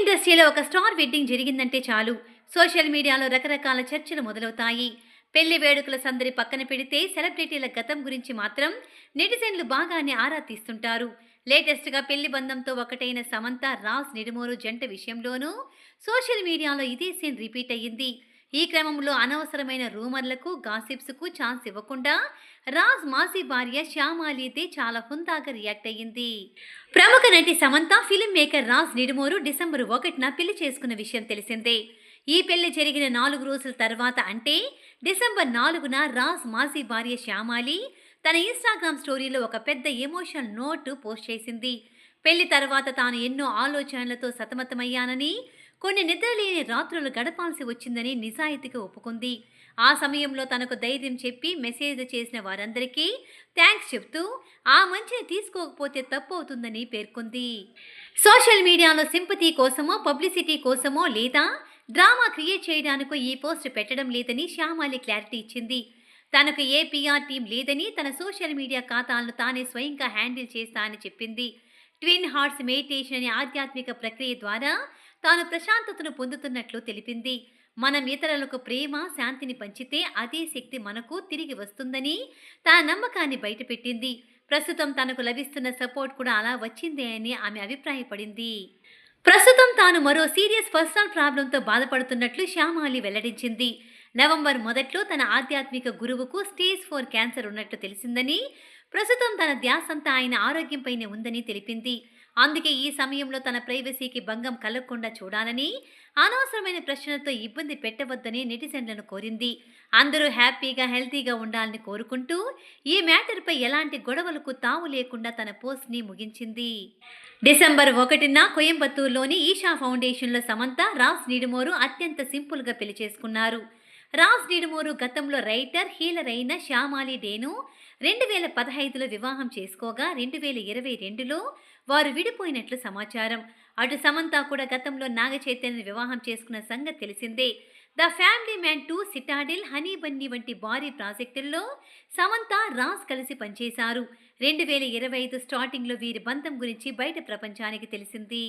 ఇండస్ట్రీలో ఒక star wedding జరిగిందంటే చాలు. సోషల్ మీడియాలో రకరకాల చర్చలు మొదలవుతాయి. పెళ్ళి వేడుకల సందడి పక్కన పెడితే సెలబ్రిటీల గతం గురించి మాత్రం నెటిజన్లు బాగానే ఆరా తీస్తుంటారు. లేటెస్ట్గా పెళ్ళి బంధంతో ఒకటైన సమంత రాస్ నిడుమోరు జంట విషయంలోనూ సోషల్ మీడియాలో ఇదే సీన్ రిపీట్ అయ్యింది. ఈ క్రమంలో అనవసరమైన రూమర్లకు గాసిప్స్కు ఛాన్స్ ఇవ్వకుండా రాజ్ మాసి భార్య శ్యామాలి చాలా హుందాగా రియాక్ట్ అయ్యింది. ప్రముఖ నటి Samantha film maker Raj Nidimoru December ఒకటిన పెళ్ళి చేసుకున్న విషయం తెలిసిందే. ఈ పెళ్ళి జరిగిన నాలుగు రోజుల తర్వాత అంటే డిసెంబర్ నాలుగున రాజ్ మాజీ భార్య శ్యామాలి తన ఇన్స్టాగ్రామ్ స్టోరీలో ఒక పెద్ద ఎమోషనల్ నోట్ పోస్ట్ చేసింది. పెళ్ళి తర్వాత తాను ఎన్నో ఆలోచనలతో సతమతమయ్యానని కొన్ని నిద్రలేని రాత్రులు గడపాల్సి వచ్చిందని నిజాయితీగా ఒప్పుకుంది. ఆ సమయంలో తనకు ధైర్యం చెప్పి మెసేజ్ చేసిన వారందరికీ థ్యాంక్స్ చెప్తూ ఆ మంచిని తీసుకోకపోతే తప్పు అవుతుందని పేర్కొంది. సోషల్ మీడియాలో సింపతి కోసమో పబ్లిసిటీ కోసమో లేదా డ్రామా క్రియేట్ చేయడానికో ఈ పోస్ట్ పెట్టడం లేదని శ్యామాలి క్లారిటీ ఇచ్చింది. తనకు ఏ పిఆర్ టీం లేదని తన సోషల్ మీడియా ఖాతాలను తానే స్వయంగా హ్యాండిల్ చేస్తా అని చెప్పింది. ట్విన్ హార్ట్స్ మెడిటేషన్ అనే ఆధ్యాత్మిక ప్రక్రియ ద్వారా తాను ప్రశాంతతను పొందుతున్నట్లు తెలిపింది. మనం ఇతరులకు ప్రేమ శాంతిని పంచితే అదే శక్తి మనకు తిరిగి వస్తుందని తన నమ్మకాన్ని బయటపెట్టింది. ప్రస్తుతం తనకు లభిస్తున్న సపోర్ట్ కూడా అలా వచ్చిందే అని ఆమె అభిప్రాయపడింది. ప్రస్తుతం తాను మరో సీరియస్ పర్సనల్ ప్రాబ్లంతో బాధపడుతున్నట్లు శ్యామాలి వెల్లడించింది. నవంబర్ మొదట్లో తన ఆధ్యాత్మిక గురువుకు స్టేజ్ ఫోర్ క్యాన్సర్ ఉన్నట్లు తెలిసిందని ప్రస్తుతం తన ధ్యాసంతా ఆయన ఆరోగ్యంపైనే ఉందని తెలిపింది. అందుకే ఈ సమయంలో తన ప్రైవసీకి భంగం కలగకుండా చూడాలని అనవసరమైన ప్రశ్నలతో ఇబ్బంది పెట్టవద్దని నెటిజన్లను కోరింది. అందరూ హ్యాపీగా హెల్తీగా ఉండాలని కోరుకుంటూ ఈ మ్యాటర్పై ఎలాంటి గొడవలకు తావు లేకుండా తన పోస్ట్ని ముగించింది. డిసెంబర్ ఒకటిన కోయంబత్తూరులోని ఈషా ఫౌండేషన్లో సమంత రాజ్ నిడుమోరు అత్యంత సింపుల్గా పెళ్ళి చేసుకున్నారు. రాజ్ నిడుమోరు గతంలో రైటర్ హీలర్ అయిన శ్యామాలి డేను రెండు వేల పదహైదులో వివాహం చేసుకోగా రెండు వేల ఇరవై రెండులో వారు విడిపోయినట్లు సమాచారం. అటు సమంత కూడా గతంలో నాగ చైతన్యని వివాహం చేసుకున్న సంగతి తెలిసిందే. The Family Man two Citadel Honey Bunny వంటి భారీ ప్రాజెక్టుల్లో సమంత రాజ్ కలిసి పనిచేశారు. రెండు వేల ఇరవై ఐదు స్టార్టింగ్లో వీరి బంధం గురించి బయట ప్రపంచానికి తెలిసింది.